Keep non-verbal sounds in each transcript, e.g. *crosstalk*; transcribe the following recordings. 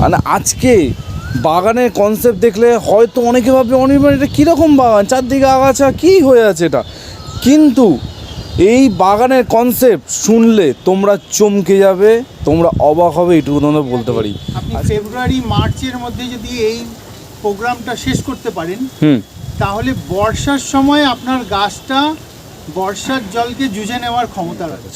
মানে আজকে বাগানের কনসেপ্ট দেখলে হয়তো অনেকে ভাববে অনির্বাণ এটা কীরকম বাগান? চারদিকে আগাছা কী হয়ে আছে এটা? কিন্তু এই বাগানের কনসেপ্ট শুনলে তোমরা চমকে যাবে তোমরা অবাক হবে এটুকু তোমরা বলতে পারি। ফেব্রুয়ারি মার্চের মধ্যে যদি এই প্রোগ্রামটা শেষ করতে পারেন হুম। তাহলে বর্ষার সময় আপনার গাছটা বর্ষার জলকে জুজে নেওয়ার ক্ষমতা রাখে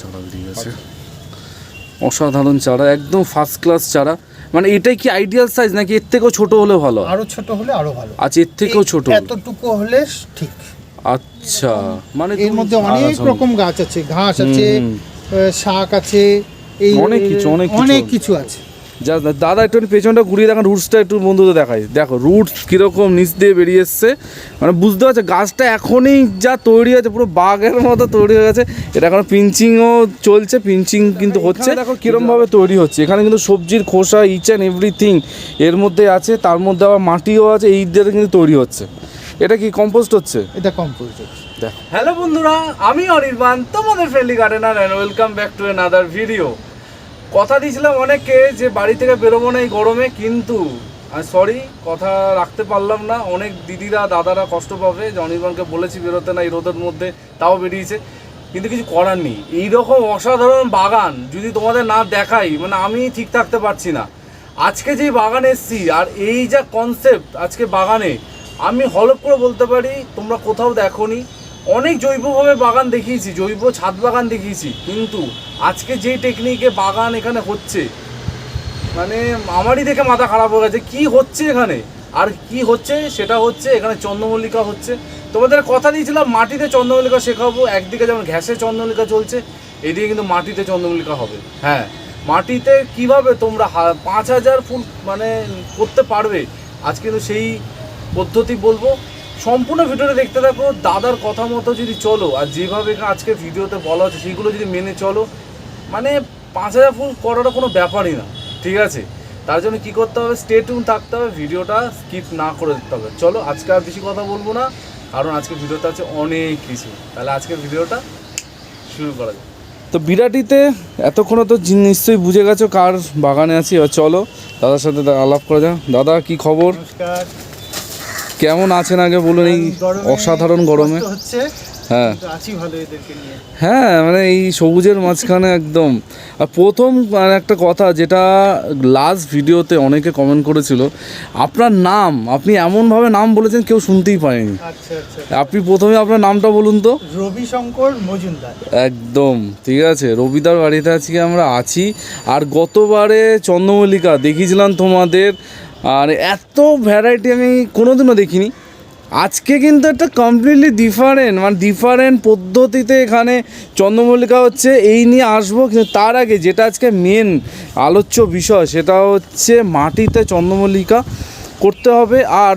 অসাধারণ চারা একদম ফার্স্ট ক্লাস চারা। মানে এটাই কি আইডিয়াল সাইজ নাকি এর থেকেও ছোট হলে ভালো? আরও ছোট হলে আরও ভালো। আচ্ছা এর থেকেও ছোট। এতটুকু হলে ঠিক। আচ্ছা মানে এর মধ্যে অনেক রকম গাছ আছে ঘাস আছে শাক আছে এই অনেক কিছু, অনেক অনেক কিছু আছে। যা দাদা একটু পেছনটা ঘুরিয়ে দেখান রুটসটা একটু বন্ধুদের দেখাই। দেখো রুটস কীরকম নিচ দিয়ে বেরিয়ে এসছে মানে বুঝতে পারছ গাছটা এখনই যা তৈরি হয়েছে পুরো বাঘের মতো তৈরি হয়ে গেছে। এটা এখন পিঞ্চিংও চলছে পিঞ্চিং কিন্তু হচ্ছে। দেখো কীরমভাবে তৈরি হচ্ছে। এখানে কিন্তু সবজির খোসা ইচ অ্যান্ড এভরিথিং এর মধ্যে আছে তার মধ্যে আবার মাটিও আছে এই দিয়ে কিন্তু তৈরি হচ্ছে। এটা কি কম্পোস্ট হচ্ছে? এটা কম্পোজ হচ্ছে। হ্যালো বন্ধুরা আমি অনির্বাণ তোমাদের friendly gardener and welcome back to another video কথা দিয়েছিলাম অনেককে যে বাড়ি থেকে বেরোবো না এই গরমে, কিন্তু আর সরি কথা রাখতে পারলাম না। অনেক দিদিরা, দাদারা কষ্ট পাবে। যে অনির্বাণকে বলেছি বেরোতে না এই রোদের মধ্যে, তাও বেরিয়েছে। কিন্তু কিছু করার নেই। এইরকম অসাধারণ বাগান যদি তোমাদের না দেখাই মানে আমি ঠিক থাকতে পারছি না। আজকে যেই বাগানে এসছি, আর এই যা কনসেপ্ট আজকে বাগানে, আমি হলপ করে বলতে পারি, তোমরা কোথাও দেখোনি। অনেক জৈবভাবে বাগান দেখিয়েছি, জৈব ছাদ বাগান দেখিয়েছি, কিন্তু আজকে যেই টেকনিকে বাগান এখানে হচ্ছে মানে আমারই দেখে মাথা খারাপ হয়ে গেছে, কি হচ্ছে এখানে? আর কি হচ্ছে? সেটা হচ্ছে এখানে চন্দ্রমল্লিকা হচ্ছে। তোমাদের কথা দিয়েছিলাম, মাটিতে চন্দ্রমল্লিকা শেখাবো, একদিকে যেমন ঘ্যাসে চন্দ্রমল্লিকা চলছে, এদিকে কিন্তু মাটিতে চন্দ্রমল্লিকা হবে। হ্যাঁ মাটিতে কীভাবে তোমরা পাঁচ হাজার ফুল মানে করতে পারবে আজ কিন্তু সেই পদ্ধতি বলব। সম্পূর্ণ ভিডিওটা দেখতে থাকো দাদার কথা মতো যদি চলো আর যেভাবে আজকে ভিডিওতে বলা হচ্ছে সেগুলো যদি মেনে চলো মানে পাঁচ হাজার ফুল করাটা কোনো ব্যাপারই না ঠিক আছে? তার জন্য কি করতে হবে? স্টে টুন থাকতে হবে ভিডিওটা স্কিপ না করে দিতে হবে। চলো আজকে আর বেশি কথা বলব না কারণ আজকে ভিডিওতে আছে অনেক কিছু। তাহলে আজকের ভিডিওটা শুরু করা যাক। তো বিরাটিতে এতক্ষণে তো নিশ্চয়ই বুঝে গেছো কার বাগানে আছি এবার চলো দাদার সাথে দা- আলাপ করা যাক। দাদা কি খবর? নমস্কার। কেমন আছেন আগে বলুন এই অসাধারণ গরমে? হচ্ছে হ্যাঁ। আছি ভালো এদেরকে নিয়ে। হ্যাঁ মানে এই সবুজের মাঝখানে একদম। আর প্রথম একটা কথা যেটা লাস্ট ভিডিওতে অনেকে কমেন্ট করেছিল আপনার নাম আপনি এমনভাবে নাম বলেছেন কেউ শুনতেই পারেনি আচ্ছা আচ্ছা। আপনি প্রথমে আপনার নামটা বলুন তো। রবি শঙ্কর মজুমদার। একদম ঠিক আছে। রবিদার বাড়িতে আজকে আমরা আছি। আর গতবারে চন্দ্রমল্লিকা দেখিয়েছিলাম তোমাদের আর এত ভ্যারাইটি আমি কোনোদিনও দেখিনি। আজকে কিন্তু একটা কমপ্লিটলি ডিফারেন্ট মানে ডিফারেন্ট পদ্ধতিতে এখানে চন্দ্রমল্লিকা হচ্ছে এই নিয়ে আসব কিন্তু তার আগে যেটা আজকে মেন আলোচ্য বিষয় সেটা হচ্ছে মাটিতে চন্দ্রমল্লিকা করতে হবে আর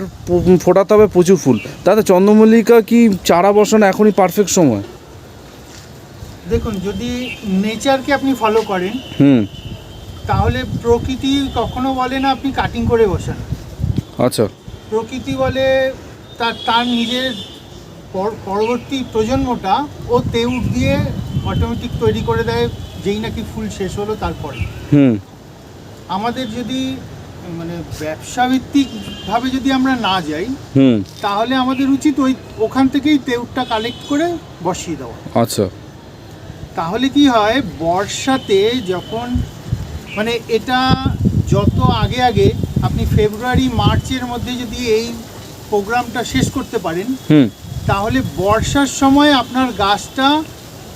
ফোটাতে হবে প্রচুর ফুল। তাতে চন্দ্রমল্লিকা কি চারা বসানো এখনই পারফেক্ট সময়? দেখুন যদি নেচারকে আপনি ফলো করেন হুম। তাহলে প্রকৃতি কখনো বলে না আপনি কাটিং করে বসান। আচ্ছা। প্রকৃতি বলে তার তার নিজের পর- পরবর্তী প্রজন্মটা ও তেউট দিয়ে অটোমেটিক তৈরি করে দেয় যেই নাকি ফুল শেষ হলো তারপরে। হুম। আমাদের যদি মানে ব্যবসাভিত্তিকভাবে যদি আমরা না যাই হুম। তাহলে আমাদের উচিত ওই ওখান থেকেই তেউটটা কালেক্ট করে বসিয়ে দেওয়া। আচ্ছা। তাহলে কি হয় বর্ষাতে যখন মানে এটা যত আগে আগে আপনি ফেব্রুয়ারি মার্চের মধ্যে যদি এই প্রোগ্রামটা শেষ করতে পারেন হুম। তাহলে বর্ষার সময় আপনার গাছটা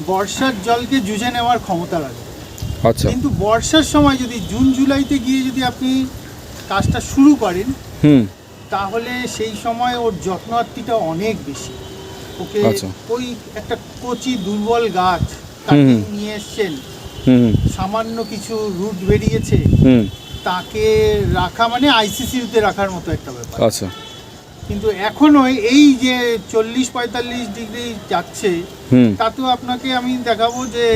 বর্ষার জলকে জুজে নেওয়ার ক্ষমতা রাখে আচ্ছা। কিন্তু বর্ষার সময় যদি জুন জুলাইতে গিয়ে যদি আপনি কাজটা শুরু করেন হুম। তাহলে সেই সময় ওর যত্নার্থীটা অনেক বেশি। ওকে আচ্ছা। ওই একটা কচি দুর্বল গাছ নিয়ে এসছেন সামান্য কিছু রুট বেরিয়েছে হুম। তাকে রাখা মানে আইসিসিউতে রাখার মতো একটা ব্যাপার। আচ্ছা। কিন্তু এখনও এই যে চল্লিশ পঁয়তাল্লিশ ডিগ্রি যাচ্ছে তাতেও আপনাকে আমি দেখাবো যে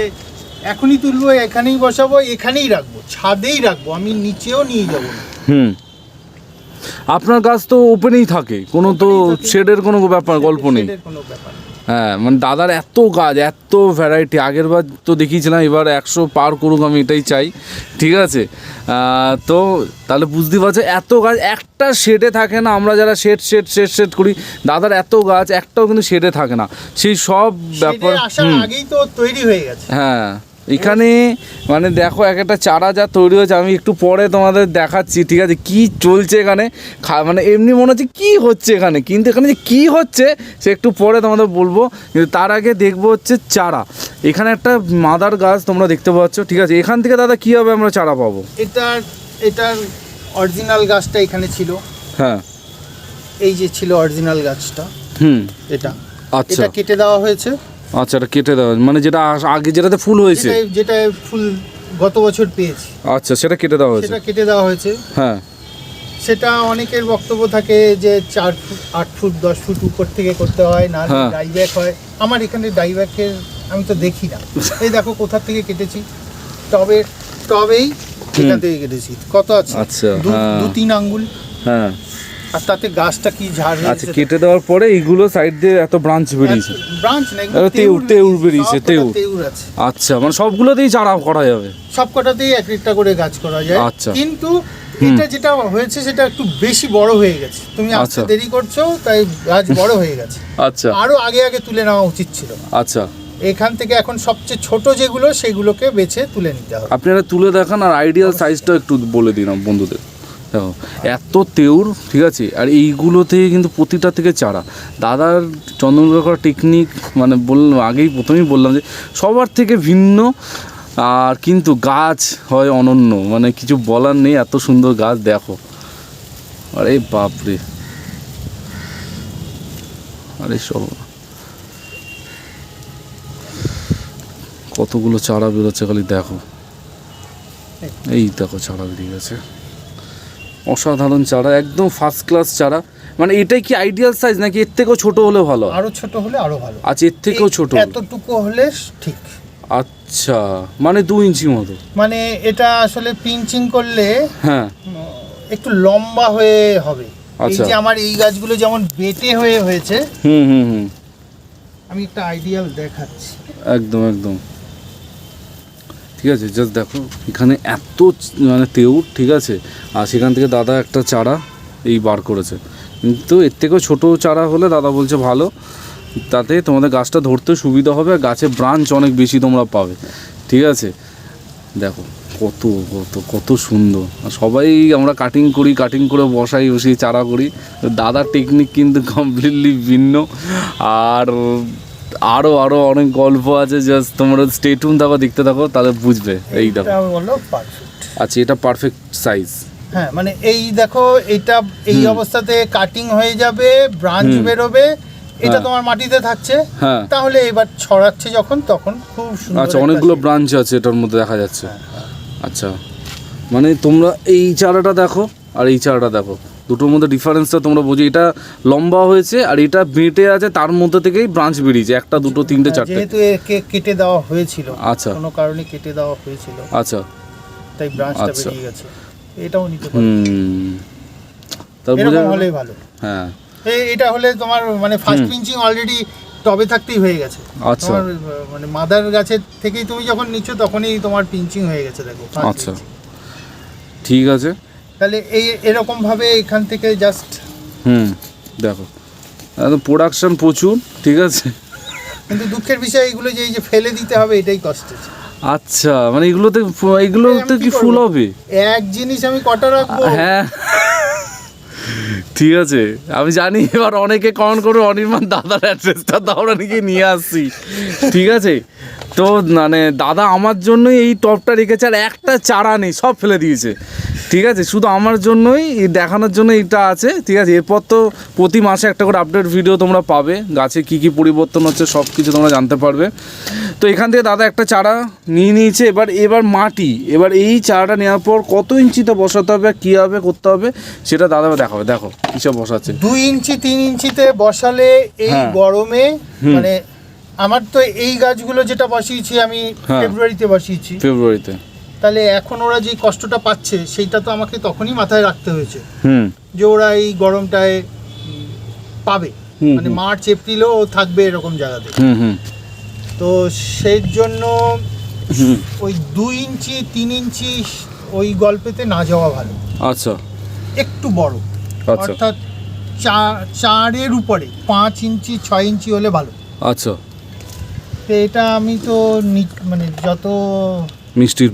এখনই তুলবো এখানেই বসাবো এখানেই রাখব ছাদেই রাখব আমি নিচেও নিয়ে যাব হুম। আপনার গাছ তো ওপেনেই থাকে কোনো তো শেডের কোনো ব্যাপার গল্প নেই। কোনো ব্যাপার। হ্যাঁ মানে দাদার এত কাজ এত ভ্যারাইটি আগের বার তো দেখিয়েছিলাম এবার একশো পার করুক আমি এটাই চাই। ঠিক আছে? তো তাহলে বুঝতে পারছ এত গাছ একটা শেডে থাকে না আমরা যারা শেড শেড শেড শেড করি দাদার এত গাছ একটাও কিন্তু শেডে থাকে না। সেই সব ব্যাপার। আগেই তো তৈরি হয়ে গেছে। হ্যাঁ। এখানে মানে দেখো এক একটা চারা যা তৈরি হয়েছে আমি একটু পরে তোমাদের দেখাচ্ছি ঠিক আছে? কি চলছে এখানে? মানে এমনি মনে হচ্ছে কি হচ্ছে এখানে? কিন্তু এখানে যে কী হচ্ছে সে একটু পরে তোমাদের বলব। কিন্তু তার আগে দেখব হচ্ছে চারা। এখানে একটা মাদার গাছ তোমরা দেখতে পাচ্ছ ঠিক আছে? এখান থেকে দাদা কীভাবে আমরা চারা পাবো? এটার এটার অরিজিনাল গাছটা এখানে ছিল। হ্যাঁ। এই যে ছিল অরিজিনাল গাছটা হুম। এটা। আচ্ছা। এটা কেটে দেওয়া হয়েছে। আচ্ছা এটা কেটে দেওয়া। মানে যেটা আগে যেটাতে ফুল হয়েছে? যেটা ফুল গত বছর পেয়েছি। আচ্ছা সেটা কেটে দেওয়া হয়েছে? সেটা কেটে দেওয়া হয়েছে। হ্যাঁ। সেটা অনেকের বক্তব্য থাকে যে চার ফুট আট ফুট দশ ফুট উপর থেকে করতে হয় না। ডাইব্যাক হয়। আমার এখানে ডাইব্যাকের আমি তো দেখি না। এই দেখো কোথা থেকে কেটেছি। তবে তবেই এখান থেকে কেটেছি। কত আছে? আচ্ছা, দু- হ্যাঁ। দু তিন আঙ্গুল। হ্যাঁ। আর তাতে গাছটা কি ঝাড় আচ্ছা কেটে দেওয়ার পরে এইগুলো সাইড দিয়ে এত ব্রাঞ্চ বেরিয়েছে। ব্রাঞ্চ না এবার তেউর, তেউর বেরিয়েছে, তেউর। আছে। আচ্ছা মানে সবগুলোতেই চারা করা যাবে। সব কটাতেই এক একটা করে গাছ করা যায়। আচ্ছা। কিন্তু এটা যেটা হয়েছে সেটা একটু বেশি বড় হয়ে গেছে। তুমি আচ্ছা। দেরি করছ তাই গাছ বড় হয়ে গেছে। আচ্ছা। আরও আগে আগে তুলে নেওয়া উচিত ছিল। আচ্ছা। এখান থেকে এখন সবচেয়ে ছোট যেগুলো সেগুলোকে বেছে তুলে নিতে হবে। আপনারা তুলে দেখান আর আইডিয়াল সাইজটা একটু বলে দিন বন্ধুদের। দেখো এত তেউর, ঠিক আছে? আর এইগুলো থেকে কিন্তু প্রতিটা থেকে চারা। দাদার চন্দ্রনগর টেকনিক মানে বললাম, আগেই প্রথমেই বললাম যে সবার থেকে ভিন্ন, আর কিন্তু গাছ হয় অনন্য। মানে কিছু বলার নেই, এত সুন্দর গাছ, দেখো। আরে বাপরে। আরে সব। কতগুলো চারা বেরোচ্ছে খালি, দেখো। এই দেখো, চারা বেরিয়ে গেছে। অসাধারণ চারা একদম ফার্স্ট ক্লাস চারা। মানে এটাই কি আইডিয়াল সাইজ নাকি এর থেকেও ছোট হলে ভালো? আরও ছোট হলে আরও ভালো। আচ্ছা এর থেকেও ছোট। এতটুকু হলে ঠিক। আচ্ছা মানে দু ইঞ্চি মতো। মানে এটা আসলে পিঞ্চিং করলে হ্যাঁ। একটু লম্বা হয়ে হবে। এই আচ্ছা। যে আমার এই গাছগুলো যেমন বেটে হয়ে হয়েছে হুম হুম হুম। আমি একটা আইডিয়াল দেখাচ্ছি। একদম একদম। ঠিক আছে জাস্ট দেখো, এখানে এত মানে তেউর, ঠিক আছে, আর সেখান থেকে দাদা একটা চারা এই বার করেছে। কিন্তু এর থেকেও ছোটো চারা হলে দাদা বলছে ভালো, তাতে তোমাদের গাছটা ধরতে সুবিধা হবে, আর গাছে ব্রাঞ্চ অনেক বেশি তোমরা পাবে, ঠিক আছে? দেখো, কত কত কত সুন্দর। সবাই আমরা কাটিং করি কাটিং করে বসাই, বসিয়ে চারা করি। দাদার টেকনিক কিন্তু কমপ্লিটলি ভিন্ন। আর আরও আরও অনেক গল্প আছে জাস্ট তোমরা স্টেটুন থাকো দেখতে থাকো তাহলে বুঝবে। এই দেখো। আচ্ছা এটা পারফেক্ট সাইজ হ্যাঁ মানে এই দেখো এটা এই অবস্থাতে কাটিং হয়ে যাবে ব্রাঞ্চ বেরোবে এটা হ্যাঁ। তোমার মাটিতে থাকছে। হ্যাঁ। তাহলে এবার ছড়াচ্ছে যখন তখন খুব সুন্দর আচ্ছা অনেকগুলো ব্রাঞ্চ আছে এটার মধ্যে দেখা যাচ্ছে। হ্যাঁ। আচ্ছা। মানে তোমরা এই চারাটা দেখো আর এই চারাটা দেখো। দুটোর মধ্যে ডিফারেন্সটা তোমরা বোঝো। এটা লম্বা হয়েছে আর এটা বেঁটে আছে তার মধ্যে থেকেই ব্রাঞ্চ বেরিয়েছে। একটা দুটো তিনটে হ্যাঁ, চারটে। যেহেতু একে কেটে দেওয়া হয়েছিল আচ্ছা। কোনো কারণে কেটে দেওয়া হয়েছিল। আচ্ছা। তাই ব্রাঞ্চটা আচ্ছা। বেরিয়ে গেছে। এটাও নিতে পারো। হুম। তা বোঝা ভালো। হ্যাঁ। এই- এটা হলে তোমার মানে ফার্স্ট পিঞ্চিং অলরেডি টবে থাকতেই হয়ে গেছে। আচ্ছা। মানে মাদার গাছের থেকেই তুমি যখন নিচ্ছ তখনই তোমার পিঞ্চিং হয়ে গেছে দেখো আচ্ছা। ঠিক আছে। তাহলে এই এরকম ভাবে এখান থেকে জাস্ট হুম দেখো। প্রোডাকশন প্রচুর ঠিক আছে? কিন্তু দুঃখের বিষয় এগুলো যে এই যে ফেলে দিতে হবে এটাই কষ্ট। আচ্ছা মানে এগুলোতে এগুলোতে কি ফুল হবে? এক জিনিস আমি কটা রাখব? হ্যাঁ। ঠিক আছে। আমি জানি এবার অনেকে কমেন্ট করবে অনির্বাণ দাদার অ্যাড্রেসটা দাও নাকি নিয়ে আসছি। ঠিক আছে? তো মানে দাদা আমার জন্যই এই টপটা রেখেছে আর একটা চারা নেই সব ফেলে দিয়েছে। ঠিক আছে শুধু আমার জন্যই দেখানোর জন্য এটা আছে ঠিক আছে? এরপর তো প্রতি মাসে একটা করে আপডেট ভিডিও তোমরা পাবে গাছে কি কি পরিবর্তন হচ্ছে সব কিছু তোমরা জানতে পারবে। তো এখান থেকে দাদা একটা চারা নিয়ে নিয়েছে এবার এবার মাটি এবার এই চারাটা নেওয়ার পর কত ইঞ্চিতে বসাতে হবে কী হবে করতে হবে সেটা দাদা দেখাবে দেখো কিসব বসাচ্ছে। দুই ইঞ্চি তিন ইঞ্চিতে বসালে এই হ্যাঁ। গরমে মানে আমার তো এই গাছগুলো যেটা বসিয়েছি আমি। ফেব্রুয়ারিতে বসিয়েছি। ফেব্রুয়ারিতে তাহলে এখন ওরা যে কষ্টটা পাচ্ছে সেইটা তো আমাকে তখনই মাথায় রাখতে হয়েছে। হুম। যে ওরা এই গরমটায় পাবে। মানে মার্চ এপ্রিলও থাকবে এরকম জায়গাতে। হুম হুম। তো সেই জন্য ওই দুই ইঞ্চি তিন ইঞ্চি ওই গল্পেতে না যাওয়া ভালো। আচ্ছা। একটু বড়। আচ্ছা। অর্থাৎ চারের উপরে পাঁচ ইঞ্চি ছয় ইঞ্চি হলে ভালো। আচ্ছা। তো এটা আমি তো মানে যত মিষ্টির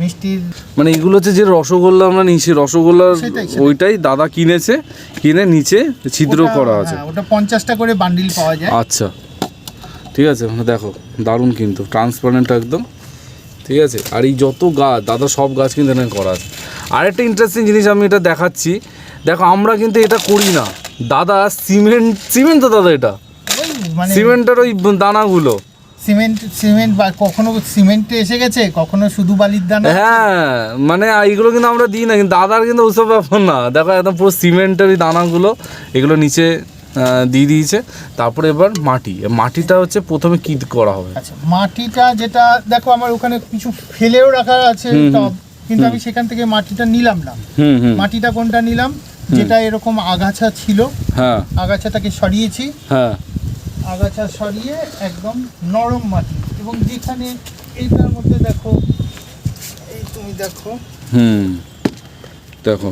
মিষ্টির মানে এগুলো হচ্ছে যে রসগোল্লা আমরা নিচে রসগোল্লার। ওইটাই দাদা কিনেছে কিনে নিচে ছিদ্র করা আছে। হ্যাঁ, ওটা পঞ্চাশটা করে বান্ডিল পাওয়া যায়। আচ্ছা ঠিক আছে মানে দেখো দারুণ কিন্তু ট্রান্সপারেন্ট একদম ঠিক আছে। আর এই যত গাছ দাদা সব গাছ কিন্তু এখানে করা আছে। আরেকটা ইন্টারেস্টিং জিনিস আমি এটা দেখাচ্ছি দেখো আমরা কিন্তু এটা করি না। দাদা সিমেন্ট সিমেন্ট তো দাদা এটা। মানে সিমেন্টের ওই দানাগুলো। সিমেন্ট সিমেন্ট বা কখনো সিমেন্টে এসে গেছে? কখনো শুধু বালির দানা? হ্যাঁ মানে এইগুলো কিন্তু আমরা দিই না কিন্তু দাদার কিন্তু ওসব ব্যাপার না। দেখো একদম পুরো সিমেন্টের ওই দানাগুলো এগুলো নিচে দিয়ে দিয়েছে। তারপরে এবার মাটি। মাটিটা হচ্ছে প্রথমে কি করা হবে? আচ্ছা মাটিটা যেটা দেখো আমার ওখানে কিছু ফেলেও রাখা আছে। টব কিন্তু আমি সেখান থেকে মাটিটা নিলাম না। হুম হুম। মাটিটা কোনটা নিলাম? যেটা এরকম আগাছা ছিল। হ্যাঁ। আগাছাটাকে সরিয়েছি। হ্যাঁ। আগাছা সরিয়ে একদম নরম মাটি। এবং যেখানে এইটার মধ্যে দেখো এই তুমি দেখো হুম দেখো।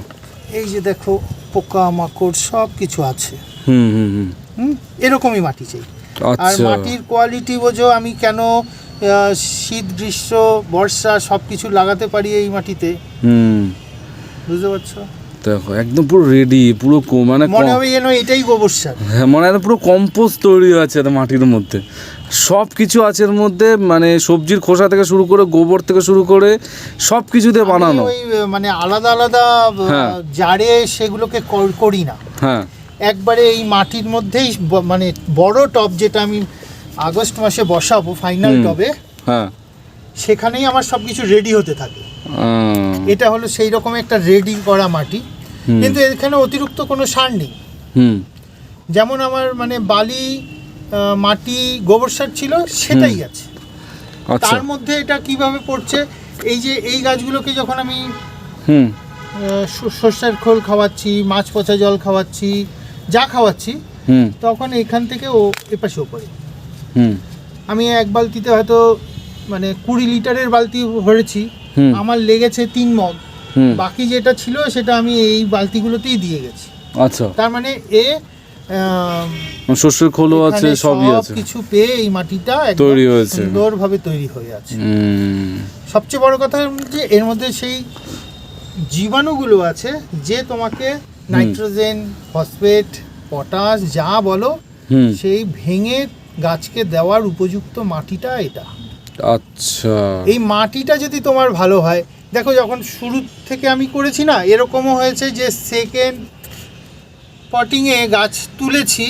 এই যে দেখো পোকা মাকড় সব কিছু আছে। হুম হুম হুম। এরকমই মাটি চাই। আর আচ্ছা। মাটির কোয়ালিটি বোঝো আমি কেন শীত গ্রীষ্ম বর্ষা সব কিছু লাগাতে পারি এই মাটিতে? হুম। বুঝতে পারছ? দেখো একদম পুরো রেডি পুরো মানে মনে হবে যেন এটাই গোবর সার। হ্যাঁ মানে একদম পুরো কম্পোস্ট তৈরি আছে মাটির মধ্যে। সব কিছু আছে এর মধ্যে মানে সবজির খোসা থেকে শুরু করে গোবর থেকে শুরু করে সব কিছু দিয়ে বানানো। মানে আলাদা আলাদা হ্যাঁ। জারে সেগুলোকে করি না। হ্যাঁ। একবারে এই মাটির মধ্যেই মানে বড় টব যেটা আমি আগস্ট মাসে বসাবো ফাইনাল। টবে হ্যাঁ। সেখানেই আমার সব কিছু রেডি হতে থাকে। এটা হলো সেই রকম একটা রেডি করা মাটি। কিন্তু এখানে অতিরিক্ত কোনো সার নেই। হুম। যেমন আমার মানে বালি মাটি গোবর সার ছিল সেটাই আছে। আচ্ছা। তার মধ্যে এটা কীভাবে পড়ছে? এই যে এই গাছগুলোকে যখন আমি হুম। সর্ষের খোল খাওয়াচ্ছি মাছ পচা জল খাওয়াচ্ছি যা খাওয়াচ্ছি হুম। তখন এখান থেকে ও এপাশে ওপরে। হুম। আমি এক বালতিতে হয়তো মানে কুড়ি লিটারের বালতি ভরেছি। আমার লেগেছে তিন মগ। বাকি যেটা ছিল সেটা আমি এই বালতিগুলোতেই দিয়ে গেছি। আচ্ছা। তার মানে এ আম, শস্যের খোলও আছে সবই আছে। কিছু পেয়ে এই মাটিটা তৈরি হয়েছে। সুন্দরভাবে তৈরি হয়ে আছে। সবচেয়ে বড় কথা যে এর মধ্যে সেই জীবাণুগুলো আছে যে তোমাকে নাইট্রোজেন ফসফেট পটাশ যা বলো সেই ভেঙে গাছকে দেওয়ার উপযুক্ত মাটিটা এটা। আচ্ছা। এই মাটিটা যদি তোমার ভালো হয় দেখো যখন শুরু থেকে আমি করেছি না এরকমও হয়েছে যে সেকেন্ড পটিংয়ে গাছ তুলেছি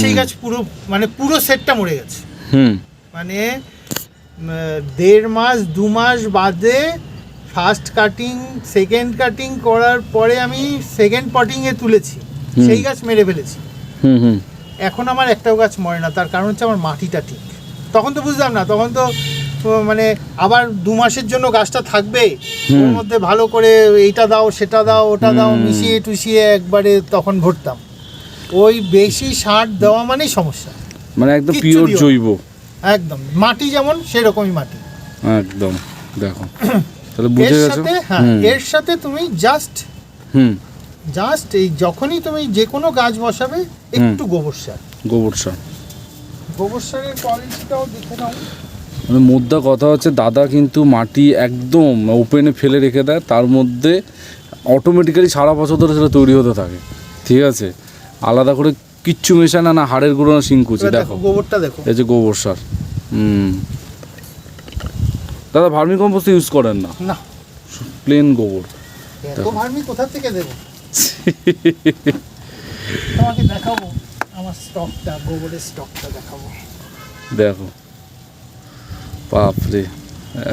সেই গাছ পুরো মানে পুরো সেটটা মরে গেছে। হুম। মানে দেড় মাস দু মাস বাদে ফার্স্ট কাটিং সেকেন্ড কাটিং করার পরে আমি সেকেন্ড পটিংয়ে তুলেছি। সেই গাছ মেরে ফেলেছি। হুম হুম। এখন আমার একটাও গাছ মরে না তার কারণ হচ্ছে আমার মাটিটা ঠিক। তখন তো বুঝলাম না তখন তো মানে আবার দু মাসের জন্য গাছটা থাকবে। ওর মধ্যে ভালো করে এইটা দাও সেটা দাও ওটা দাও মিশিয়ে টুশিয়ে একবারে তখন ভরতাম। ওই বেশি সার দেওয়া মানেই সমস্যা। মানে একদম পিওর জৈব। একদম। মাটি যেমন সেরকমই মাটি। একদম দেখো। *clears throat* তাহলে বুঝে গেছো? হ্যাঁ এর সাথে তুমি জাস্ট হুম। জাস্ট এই যখনই তুমি যে কোনো গাছ বসাবে একটু গোবর সার। গোবর সার। গোবর সারের কোয়ালিটিটাও দেখে নাও। মানে মোদ্দা কথা হচ্ছে দাদা কিন্তু মাটি একদম ওপেনে ফেলে রেখে দেয় তার মধ্যে অটোমেটিক্যালি সারা বছর ধরে সেটা তৈরি হতে থাকে। ঠিক আছে? আলাদা করে কিচ্ছু মেশায় না না হাড়ের গুঁড়ো না শিংকুচি দেখো। দেখো গোবরটা দেখো। এই যে গোবর সার হুম। দাদা ভার্মি কম্পোস্ট ইউজ করেন না? না। প্লেন গোবর। এত ভার্মি কোথা থেকে দেবো? *laughs* তোমাকে দেখাবো আমার স্টকটা গোবরের স্টকটা দেখাবো। দেখো। বাপরে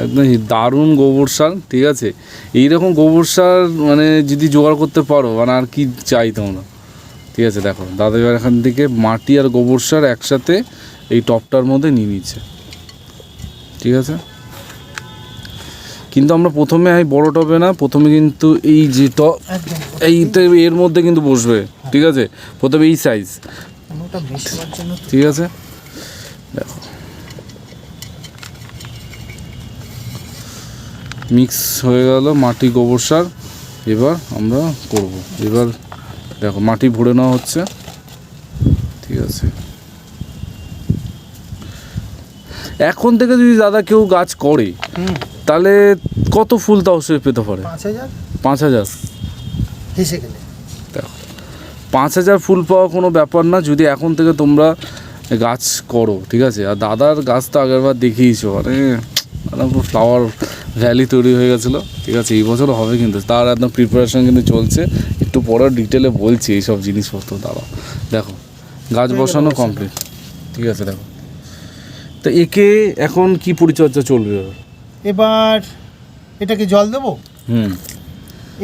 একদম দারুণ গোবর সার ঠিক আছে? এইরকম গোবর সার মানে যদি জোগাড় করতে পারো মানে আর কি চাই তোমরা? ঠিক আছে দেখো দাদা এবার এখান থেকে মাটি আর গোবর সার একসাথে এই টপটার মধ্যে নিয়ে নিচ্ছে। ঠিক আছে? কিন্তু আমরা প্রথমে এই বড় টবে না প্রথমে কিন্তু এই যে টপ এইটা এর মধ্যে কিন্তু বসবে ঠিক আছে? প্রথমে এই সাইজ ঠিক আছে? দেখো। মিক্স হয়ে গেল মাটি গোবর সার। এবার আমরা করব। এবার দেখো মাটি ভরে নেওয়া হচ্ছে। ঠিক আছে। এখন থেকে যদি দাদা কেউ গাছ করে তাহলে কত ফুল তাও সে পেতে পারে? পাঁচ হাজার। পাঁচ হাজার। দেখো পাঁচ হাজার ফুল পাওয়া কোনো ব্যাপার না যদি এখন থেকে তোমরা গাছ করো ঠিক আছে? আর দাদার গাছ তো আগেরবার দেখিয়েছো মানে পুরো ফ্লাওয়ার ভ্যালি তৈরি হয়ে গেছিল। ঠিক আছে এই বছরও হবে কিন্তু তার একদম প্রিপারেশন কিন্তু চলছে। একটু পরে ডিটেলে বলছি এইসব জিনিসপত্র দাঁড়াও দেখো গাছ বসানো কমপ্লিট ঠিক আছে দেখো। তো একে এখন কি পরিচর্যা চলবে? এবার এটাকে জল দেবো? হুম।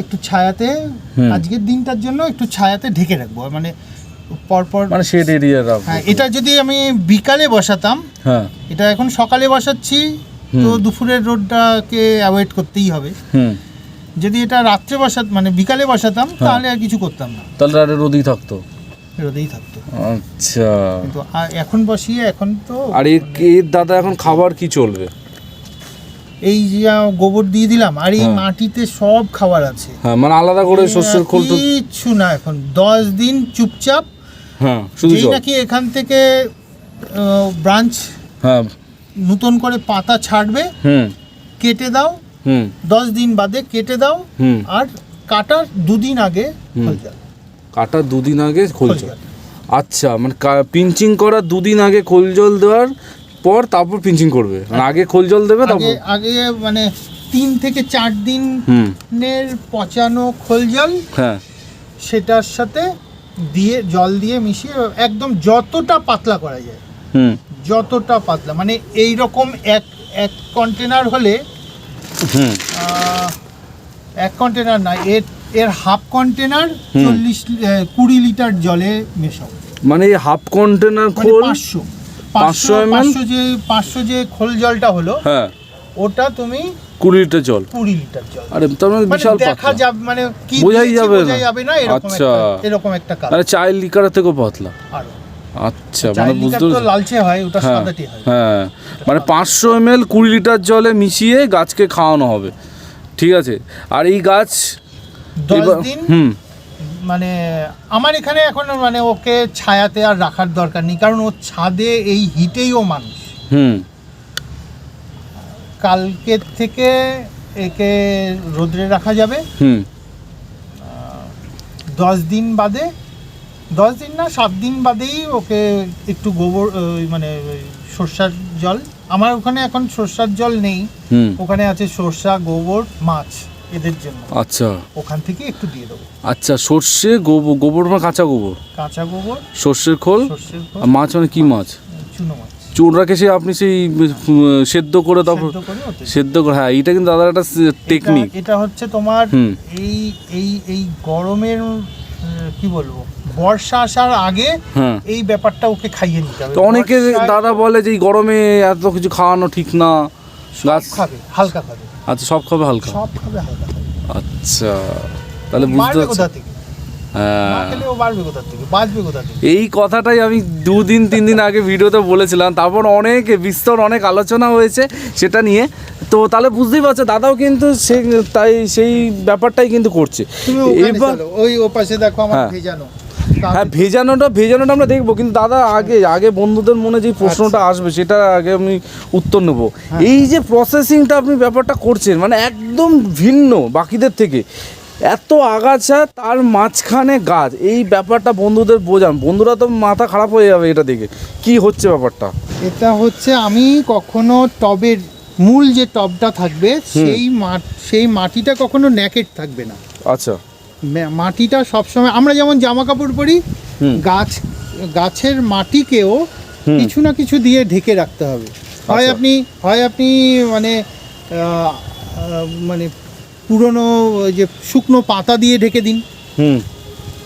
একটু ছায়াতে। আজকের দিনটার জন্য একটু ছায়াতে ঢেকে রাখব। মানে পরপর মানে শেড এরিয়া রাখব। হ্যাঁ এটা যদি আমি বিকালে বসাতাম হ্যাঁ। এটা এখন সকালে বসাচ্ছি তো দুপুরের রোদটাকে অ্যাভয়েড করতেই হবে। হুম। যদি এটা রাত্রে বসা মানে বিকালে বসাতাম হ্যাঁ। তাহলে আর কিছু করতাম না। তাহলে আর রোদই থাকতো? রোদেই থাকতো। আচ্ছা। কিন্তু এখন বসিয়ে এখন তো আর এর দাদা এখন খাবার কি চলবে? এই যে গোবর দিয়ে দিলাম আর এই হ্যাঁ। মাটিতে সব খাবার আছে। হ্যাঁ মানে আলাদা করে শস্যের খোল তো কিচ্ছু না এখন। দশ দিন চুপচাপ। হ্যাঁ শুধু নাকি এখান থেকে ব্রাঞ্চ হ্যাঁ নতুন করে পাতা ছাড়বে হুম। কেটে দাও হুম। দশ দিন বাদে কেটে দাও আর কাটার দুদিন আগে। কাটার দুদিন আগে খোল খোল জল। জল। আচ্ছা মানে পিঞ্চিং করার দুদিন আগে খোল জল দেওয়ার পর তারপর পিঞ্চিং করবে। মানে আগে খোল জল দেবে তারপর আগে মানে তিন থেকে চার হুম। দিনের পচানো খোল জল হ্যাঁ। সেটার সাথে দিয়ে জল দিয়ে মিশিয়ে একদম যতটা পাতলা করা যায়। হুম। যতটা পাতলা মানে এই রকম এক এক কন্টেনার হলে এক কন্টেনার না এর এর হাফ কন্টেনার। চল্লিশ কুড়ি লিটার জলে মেশাও। মানে এই হাফ কন্টেনার মানে খোল পাঁচশো 500 পাঁচশো? পাঁচশো যে পাঁচশো যে খোল জলটা হলো হ্যাঁ। ওটা তুমি কুড়ি লিটার জল? কুড়ি লিটার জল। আরে তার মানে মানে বিশাল দেখা যাবে মানে কি বোঝাই যাবে না। বোঝাই যাবে না এরকম আচ্ছা। একটা এরকম একটা কালার মানে চায়ের লিকারের থেকেও পাতলা। আরও। আচ্ছা মানে বুঝতে লালচে হয় ওটা হ্যাঁ সাদাটি হয়। হ্যাঁ মানে পাঁচশো এম এল কুড়ি লিটার জলে মিশিয়ে গাছকে খাওয়ানো হবে। ঠিক আছে? আর এই গাছ হুম। মানে আমার এখানে এখন মানে ওকে ছায়াতে আর রাখার দরকার নেই কারণ ও ছাদে এই হিটেই ও মানুষ। হুম। কালকের থেকে একে রোদ্রে রাখা যাবে। হুম। দশ দিন বাদে দশ দিন না সাত দিন বাদেই ওকে একটু গোবর মানে সর্ষার জল। আমার ওখানে এখন সর্ষার জল নেই। ওখানে আছে সর্ষা গোবর মাছ এদের জন্য। আচ্ছা। ওখান থেকে একটু দিয়ে দেবো। আচ্ছা সর্ষে গোবর গোবর মানে কাঁচা গোবর? কাঁচা গোবর সর্ষের খোল? সর্ষের মাছ মানে কি মাছ চুনো মাছ। চুনরাকে সে আপনি সেই সেদ্ধ করে তারপর সেদ্ধ করে হ্যাঁ এইটা কিন্তু দাদার একটা টেকনিক এটা- এটা হচ্ছে তোমার এই এই এই গরমের কি বলব? বর্ষা আসার আগে হ্যাঁ। এই ব্যাপারটা ওকে খাইয়ে নিতে হবে। তো অনেকে দাদা বলে যে এই গরমে এত কিছু খাওয়ানো ঠিক না। গাছ খাবে হালকা খাবে। আচ্ছা সব খাবে হালকা? সব খাবে হালকা আচ্ছা তাহলে বুঝতে পারছি। হ্যাঁ। এই কথাটাই আমি দুদিন তিন দিন আগে ভিডিওতে বলেছিলাম। তারপর অনেক বিস্তর অনেক আলোচনা হয়েছে সেটা নিয়ে। তো তাহলে বুঝতেই পারছ দাদাও কিন্তু সে তাই সেই ব্যাপারটাই কিন্তু করছে। এবার ওই ও পাশে দেখো আমার হ্যাঁ। ভেজানো। হ্যাঁ ভেজানোটা ভেজানোটা আমরা দেখব কিন্তু দাদা আগে আগে বন্ধুদের মনে যে প্রশ্নটা আসবে সেটা আগে আমি উত্তর নেব। এই যে প্রসেসিংটা আপনি ব্যাপারটা করছেন মানে একদম ভিন্ন বাকিদের থেকে। এত আগাছা তার মাঝখানে গাছ এই ব্যাপারটা বন্ধুদের বোঝান। বন্ধুরা তো মাথা খারাপ হয়ে যাবে এটা দেখে। কি হচ্ছে ব্যাপারটা? এটা হচ্ছে আমি কখনো টবের মূল যে টবটা থাকবে সেই সেই মাটিটা কখনো ন্যাকেট থাকবে না। আচ্ছা। মাটিটা সবসময় আমরা যেমন জামা কাপড় পরি গাছ গাছের মাটিকেও কিছু না কিছু দিয়ে ঢেকে রাখতে হবে। হয় আচ্ছা। আপনি হয় আপনি মানে মানে পুরনো ওই যে শুকনো পাতা দিয়ে ঢেকে দিন। হুম।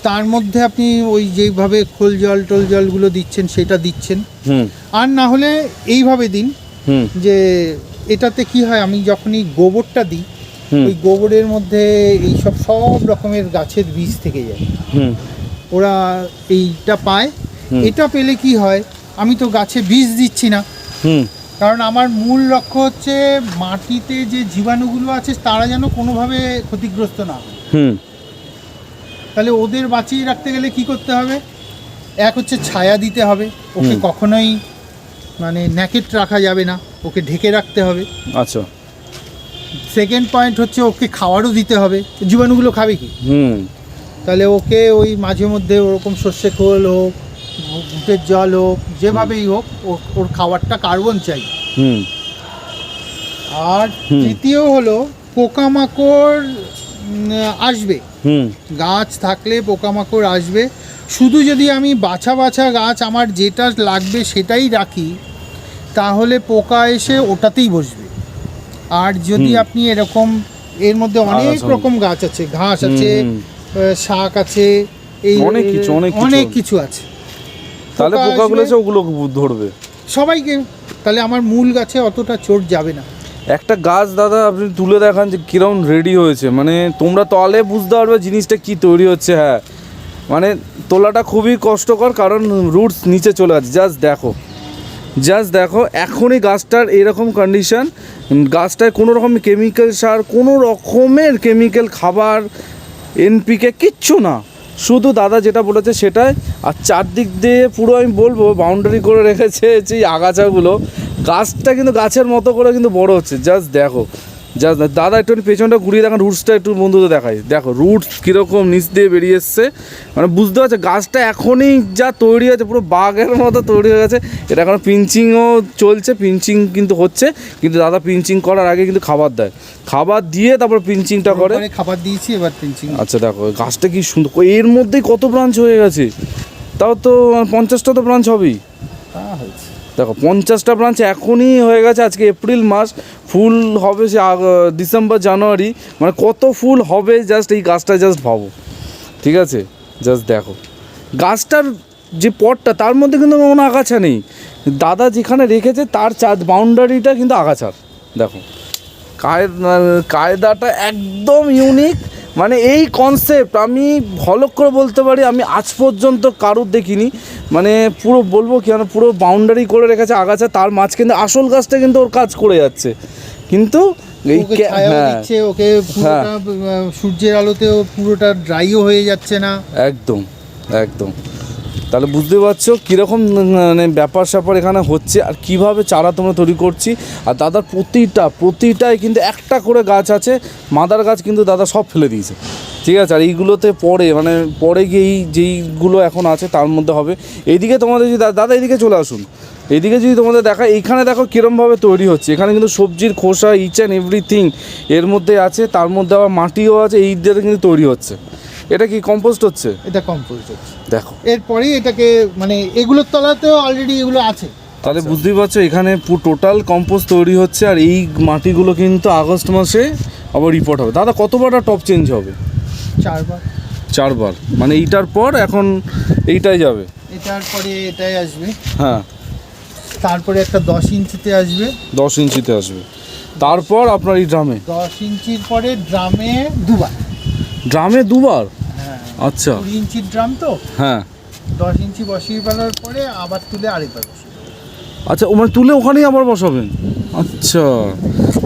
তার মধ্যে আপনি ওই যেভাবে খোল জল টোল জলগুলো দিচ্ছেন সেটা দিচ্ছেন। আর না হলে এইভাবে দিন হুম। যে এটাতে কি হয় আমি যখনই গোবরটা দিই ওই গোবরের মধ্যে এই সব সব রকমের গাছের বীজ থেকে যায়। হুম। ওরা এইটা পায়। এটা পেলে কি হয় আমি তো গাছে বীজ দিচ্ছি না। হুম। কারণ আমার মূল লক্ষ্য হচ্ছে মাটিতে যে জীবাণুগুলো আছে তারা যেন কোনোভাবে ক্ষতিগ্রস্ত না হয়। হুম। তাহলে ওদের বাঁচিয়ে রাখতে গেলে কি করতে হবে? এক হচ্ছে ছায়া দিতে হবে ওকে কখনোই মানে ন্যাকেট রাখা যাবে না ওকে ঢেকে রাখতে হবে। আচ্ছা। সেকেন্ড পয়েন্ট হচ্ছে ওকে খাওয়ারও দিতে হবে। জীবাণুগুলো খাবে কি? হুম। তাহলে ওকে ওই মাঝে মধ্যে ওরকম সর্ষে খোল হোক বুটের জল হোক যেভাবেই হোক ওর খাবারটা কার্বন চাই। হুম। আর। তৃতীয় হলো পোকামাকড় আসবে। হুম। গাছ থাকলে পোকামাকড় আসবে। শুধু যদি আমি বাছা বাছা গাছ আমার যেটা লাগবে সেটাই রাখি তাহলে পোকা এসে ওটাতেই বসবে। আর যদি আপনি এরকম এর মধ্যে অনেক রকম গাছ আছে ঘাস আছে শাক আছে এই অনেক কিছু, অনেক কিছু। অনেক কিছু আছে। তাহলে পোকা পোকাগুলো। এসে ওগুলো ধরবে। সবাইকে তাহলে আমার মূল গাছে অতটা চোট যাবে না। একটা গাছ দাদা আপনি তুলে দেখান যে কিরম রেডি হয়েছে। মানে তোমরা তলে বুঝতে পারবে জিনিসটা কি তৈরি হচ্ছে হ্যাঁ। মানে তোলাটা খুবই কষ্টকর কারণ রুটস নিচে চলে আসছে। জাস্ট দেখো। জাস্ট দেখো, এখনই গাছটার এরকম কন্ডিশন গাছটায় কোনো রকম কেমিক্যাল সার, কোনো রকমের কেমিক্যাল খাবার এনপিকে কিচ্ছু না। শুধু দাদা যেটা বলেছে সেটাই। আর চারদিক দিয়ে পুরো আমি বলব বাউন্ডারি করে রেখেছে যে আগাছাগুলো। গাছটা কিন্তু গাছের মতো করে কিন্তু বড় হচ্ছে। জাস্ট দেখো জাস্ট দাদা একটু পেছনটা ঘুরিয়ে দেখান রুটসটা একটু বন্ধুদের দেখাই। দেখো রুটস কীরকম নিচ দিয়ে বেরিয়ে এসছে। মানে বুঝতে পারছ গাছটা এখনই যা তৈরি হয়েছে পুরো বাঘের মতো তৈরি হয়ে গেছে। এটা এখন পিঞ্চিংও চলছে পিঞ্চিং কিন্তু হচ্ছে কিন্তু দাদা পিঞ্চিং করার আগে কিন্তু খাবার দেয়। খাবার দিয়ে তারপর পিঞ্চিংটা করে। খাবার দিয়েছি এবার পিঞ্চিং আচ্ছা দেখো গাছটা কি সুন্দর এর মধ্যেই কত ব্রাঞ্চ হয়ে গেছে? তাও তো পঞ্চাশটা তো ব্রাঞ্চ হবেই। হয়েছে। দেখো, পঞ্চাশটা ব্রাঞ্চ এখনই হয়ে গেছে আজকে এপ্রিল মাস। ফুল হবে সে ডিসেম্বর জানুয়ারি মানে কত ফুল হবে জাস্ট এই গাছটা জাস্ট ভাবো। ঠিক আছে? জাস্ট দেখো। গাছটার যে পটটা, তার মধ্যে কিন্তু কোনো আগাছা নেই। দাদা যেখানে রেখেছে, তার চার বাউন্ডারিটা কিন্তু আগাছার। দেখো। কায়দা- কায়দাটা একদম ইউনিক মানে এই কনসেপ্ট আমি ভালো করে বলতে পারি আমি আজ পর্যন্ত কারুর দেখিনি। মানে পুরো বলব কি মানে পুরো বাউন্ডারি করে রেখেছে আগাছা তার মাছ কিন্তু আসল গাছটা কিন্তু ওর কাজ করে যাচ্ছে। কিন্তু এই ওকে হ্যাঁ আহ, সূর্যের আলোতেও পুরোটা ড্রাইও হয়ে যাচ্ছে না। একদম একদম। তাহলে বুঝতে পারছ কীরকম মানে ব্যাপার স্যাপার এখানে হচ্ছে আর কীভাবে চারা তোমরা তৈরি করছি। আর দাদার প্রতিটা, প্রতিটাই কিন্তু একটা করে গাছ আছে, মাদার গাছ কিন্তু দাদা সব ফেলে দিয়েছে। ঠিক আছে, আর এইগুলোতে পরে মানে পরে গিয়ে এই যেইগুলো এখন আছে তার মধ্যে হবে। এইদিকে তোমাদের যদি দাদা এইদিকে চলে আসুন। এইদিকে যদি তোমাদের দেখা, এইখানে দেখো কীরমভাবে তৈরি হচ্ছে। এখানে কিন্তু সবজির খোসা ইচ অ্যান্ড এভরিথিং এর মধ্যে আছে, তার মধ্যে আবার মাটিও আছে এই দিয়ে কিন্তু তৈরি হচ্ছে। এটা কি কম্পোস্ট হচ্ছে? এটা কম্পোস্ট হচ্ছে। দেখো। এরপরেই এটাকে মানে এগুলোর তলাতেও অলরেডি এগুলো আছে। তাহলে বুঝতেই পারছ এখানে পুরো টোটাল কম্পোস্ট তৈরি হচ্ছে আর এই মাটিগুলো কিন্তু আগস্ট মাসে আবার রিপোর্ট হবে। দাদা কতবার টপ চেঞ্জ হবে? চারবার। চারবার। মানে এইটার পর এখন এইটাই যাবে? এটার পরে এটাই আসবে। হ্যাঁ। তারপরে একটা দশ ইঞ্চিতে আসবে। দশ ইঞ্চিতে আসবে। তারপর আপনার এই ড্রামে? দশ ইঞ্চির পরে ড্রামে দুবার। ড্রামে দুবার? আচ্ছা। কুড়ি ইঞ্চির ড্রাম তো? হ্যাঁ। দশ ইঞ্চি বসিয়ে ফেলার পরে আবার তুলে আরেকবার বসিয়ে আচ্ছা ও মানে তুলে ওখানেই আবার বসাবেন? আচ্ছা।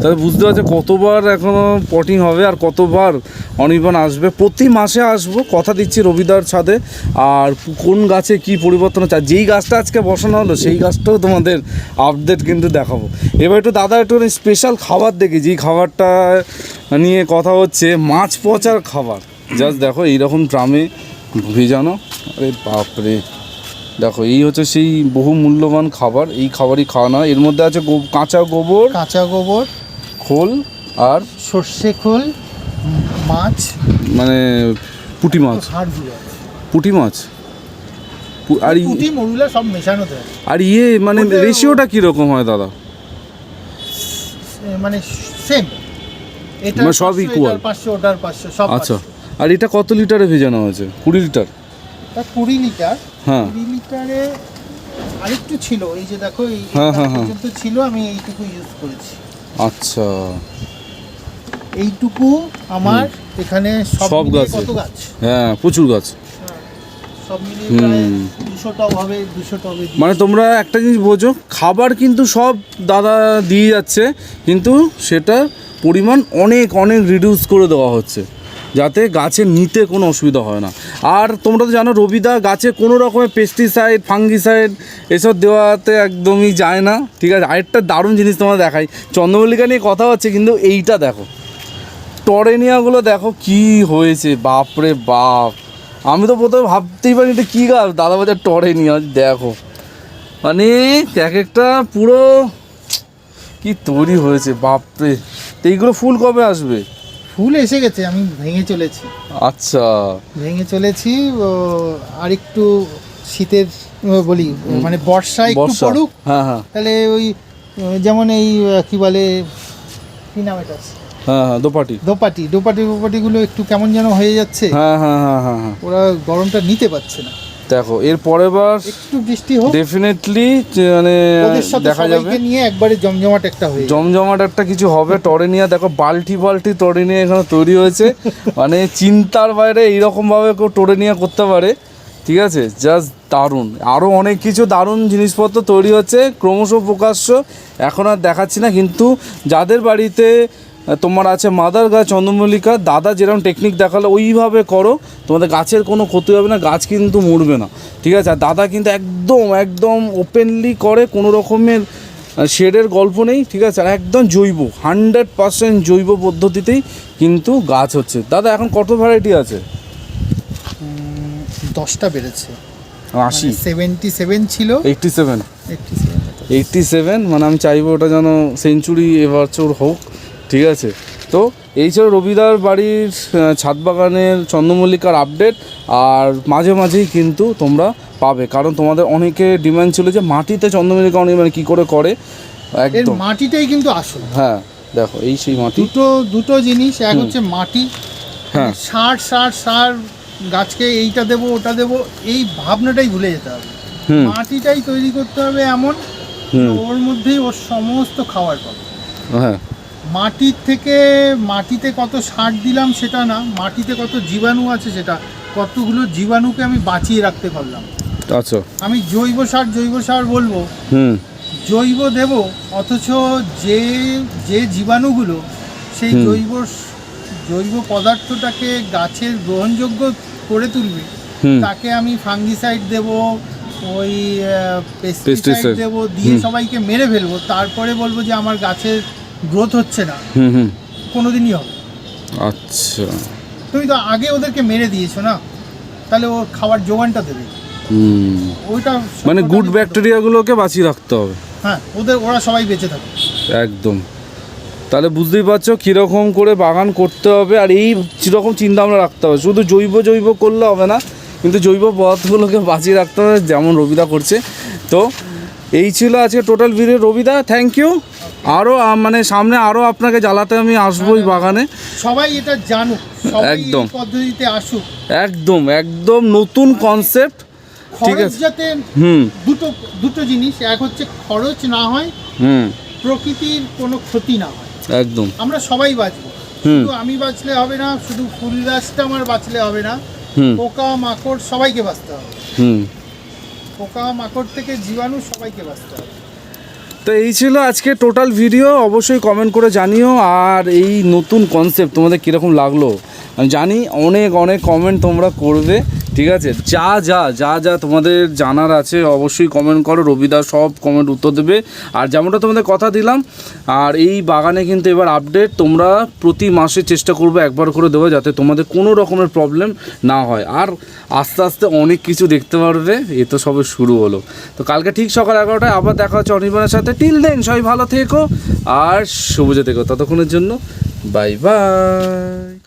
তাহলে বুঝতে পারছে কতবার এখনও পটিং হবে আর কতবার অনির্বাণ আসবে। প্রতি মাসে আসব কথা দিচ্ছি রবিদার ছাদে। আর কোন গাছে কি পরিবর্তন হচ্ছে? যেই গাছটা আজকে বসানো হলো সেই গাছটাও তোমাদের আপডেট কিন্তু দেখাবো। এবার একটু দাদা একটু স্পেশাল খাবার দেখি। যেই খাবারটা নিয়ে কথা হচ্ছে মাছ পচার খাবার। জাস্ট দেখো এইরকম ড্রামে ভেজানো আরে বাপরে। দেখো এই হচ্ছে সেই বহু মূল্যবান খাবার। এই খাবারই খাওয়ানো এর মধ্যে আছে কাঁচা গোবর কাঁচা গোবর খোল আর সর্ষে খোল মাছ। মানে পুঁটি মাছ। পুঁটি মাছ? আর পুঁটি মরুলা সব মেশানো থাকে আর ইয়ে মানে রেশিওটা কীরকম হয় দাদা? মানে সেম এটা মানে সব ইকুয়াল পাঁচশো ওটার পাঁচশো সব আচ্ছা। আর এটা কত লিটারে ভেজানো হয়েছে কুড়ি লিটার? তা কুড়ি লিটার। হ্যাঁ। কুড়ি লিটারে আরেকটু ছিল এই যে দেখো এই হ্যাঁ, হ্যাঁ, হ্যাঁ। পর্যন্ত ছিল আমি এইটুকু ইউজ করেছি। আচ্ছা। এইটুকু আমার এখানে সব গাছে। কত গাছ? হ্যাঁ প্রচুর গাছ। সব মিলিয়ে প্রায় হুম। দুশো টব হবে টবে মানে তোমরা একটা জিনিস বোঝো খাবার কিন্তু সব দাদা দিয়ে যাচ্ছে কিন্তু সেটা পরিমাণ অনেক অনেক রিডিউস করে দেওয়া হচ্ছে। যাতে গাছে নিতে কোনো অসুবিধা হয় না। আর তোমরা তো জানো, রবিদা গাছে কোনো রকমের পেস্টিসাইড ফাঙ্গিসাইড এসব দেওয়াতে একদমই যায় না। ঠিক আছে? আরেকটা দারুণ জিনিস তোমরা দেখাই। চন্দ্রমল্লিকা নিয়ে কথা হচ্ছে, কিন্তু এইটা দেখো। টরেনিয়াগুলো দেখো কি হয়েছে, বাপরে বাপ। আমি তো প্রথমে ভাবতেই পারি এটা কী গাছ। দাদা বাজার টরেনিয়া, দেখো। মানে এক একটা পুরো কি তৈরি হয়েছে, বাপরে। তো এইগুলো ফুল কবে আসবে? ফুল এসে গেছে আমি ভেঙে চলেছি। আচ্ছা। ভেঙে চলেছি আর একটু শীতের বলি মানে বর্ষা একটু পড়ুক হ্যাঁ হ্যাঁ। তাহলে ওই যেমন এই কি বলে কি নাম এটা? হ্যাঁ হ্যাঁ দোপাটি। দোপাটি দোপাটি দোপাটিগুলো একটু কেমন যেন হয়ে যাচ্ছে হ্যাঁ হ্যাঁ হ্যাঁ হ্যাঁ হ্যাঁ। ওরা গরমটা নিতে পারছে না। দেখো এর পরের বার একটু বৃষ্টি হোক। ডেফিনেটলি মানে দেখা যাবে। নিয়ে একবারে জমজমাট একটা হয়ে জমজমাট একটা কিছু হবে। টরেনিয়া দেখো বাল্টি বাল্টি টরেনিয়া এখানে তৈরি হয়েছে। মানে চিন্তার বাইরে এইরকমভাবে কেউ টরেনিয়া করতে পারে। ঠিক আছে? জাস্ট দারুণ। আরও অনেক কিছু দারুণ জিনিসপত্র তৈরি হচ্ছে। ক্রমশ প্রকাশ্য। এখন আর দেখাচ্ছি না কিন্তু যাদের বাড়িতে তোমার আছে মাদার গাছ চন্দ্রমল্লিকা দাদা যেরকম টেকনিক দেখাল ওইভাবে করো। তোমাদের গাছের কোনো ক্ষতি হবে না গাছ কিন্তু মরবে না। ঠিক আছে? আর দাদা কিন্তু একদম একদম ওপেনলি করে কোনো রকমের শেডের গল্প নেই ঠিক আছে? আর একদম জৈব হান্ড্রেড পার্সেন্ট জৈব পদ্ধতিতেই কিন্তু গাছ হচ্ছে। দাদা এখন কত ভ্যারাইটি আছে? দশটা বেড়েছে। আশি। সেভেন্টি সেভেন ছিল। Eighty seven eighty seven eighty seven মানে আমি চাইব ওটা যেন সেঞ্চুরি এবছর হোক। ঠিক আছে? তো এই ছিল রবিদার বাড়ির ছাদ বাগানের চন্দ্রমল্লিকার আপডেট আর মাঝে মাঝেই কিন্তু তোমরা পাবে। কারণ তোমাদের অনেকে ডিমান্ড ছিল যে মাটিতে চন্দ্রমল্লিকা অনেক মানে কী করে করে? একদম। মাটিটাই কিন্তু আসল। হ্যাঁ দেখো এই সেই মাটি। দুটো দুটো জিনিস এক হচ্ছে মাটি হ্যাঁ। সার সার সার গাছকে এইটা দেবো ওটা দেবো এই ভাবনাটাই ভুলে যেতে হবে। হুম। মাটিটাই তৈরি করতে হবে এমন ওর মধ্যেই ওর সমস্ত খাবার পাবে হ্যাঁ। মাটির থেকে মাটিতে কত সার দিলাম সেটা না মাটিতে কত জীবাণু আছে সেটা কতগুলো জীবাণুকে আমি বাঁচিয়ে রাখতে পারলাম। আচ্ছা। আমি জৈব সার জৈব সার বলব। হুম। জৈব দেব অথচ যে যে জীবাণুগুলো সেই জৈব জৈব পদার্থটাকে গাছের গ্রহণযোগ্য করে তুলবে। তাকে আমি ফাঙ্গিসাইড দেব ওই পেস্টিসাইড দেব দিয়ে সবাইকে মেরে ফেলব। তারপরে বলব যে আমার গাছের গ্রোথ হচ্ছে না। হুম হুম। কোনোদিনই হবে। আচ্ছা। তুমি তো আগে ওদেরকে মেরে দিয়েছ না? তাহলে ওর খাবার যোগানটা দেবে। হুম। ওইটা মানে গুড ব্যাকটেরিয়াগুলোকে বাঁচিয়ে রাখতে হবে। হ্যাঁ ওদের ওরা সবাই বেঁচে থাকে একদম। তাহলে বুঝতেই পারছ কীরকম করে বাগান করতে হবে আর এই কীরকম চিন্তা ভাবনা রাখতে হবে। শুধু জৈব জৈব করলে হবে না কিন্তু জৈব পদার্থগুলোকে বাঁচিয়ে রাখতে হবে যেমন রবিদা করছে। তো এই ছিল আজকে টোটাল ভিডিও। রবিদা থ্যাংক ইউ আরও মানে সামনে আরও আপনাকে জ্বালাতে আমি আসবোই বাগানে। সবাই এটা জানুক একদম। পদ্ধতিতে আসুক। একদম একদম নতুন কনসেপ্ট ঠিক আছে। যাতে হুম। দুটো দুটো জিনিস এক হচ্ছে খরচ না হয় হুম। প্রকৃতির কোনো ক্ষতি না হয়। একদম। আমরা সবাই বাঁচবো। হুম। শুধু আমি বাঁচলে হবে না শুধু ফুল গাছটা আমার বাঁচলে হবে না পোকা মাকড় সবাইকে বাঁচতে হবে। হুম। পোকা মাকড় থেকে জীবাণু সবাইকে বাঁচতে হবে। তো এই ছিল আজকে টোটাল ভিডিও অবশ্যই কমেন্ট করে জানিও। আর এই নতুন কনসেপ্ট তোমাদের কীরকম লাগল? আমি জানি অনেক অনেক কমেন্ট তোমরা করবে। ঠিক আছে? যা যা যা যা তোমাদের জানার আছে অবশ্যই কমেন্ট করো। রবিদা সব কমেন্ট উত্তর দেবে। আর যেমনটা তোমাদের কথা দিলাম, আর এই বাগানে কিন্তু এবার আপডেট তোমরা প্রতি মাসে চেষ্টা করবে একবার করে দেবো যাতে তোমাদের কোনো রকমের প্রবলেম না হয়। আর আস্তে আস্তে অনেক কিছু দেখতে পারবে, এ তো সবে শুরু হলো। তো কালকে ঠিক সকাল এগারোটায় আবার দেখা হচ্ছে অনির্বাণের সাথে। টিল দেন সবাই ভালো থেকো, আর সবুজে থেকো। ততক্ষণের জন্য বাই বাই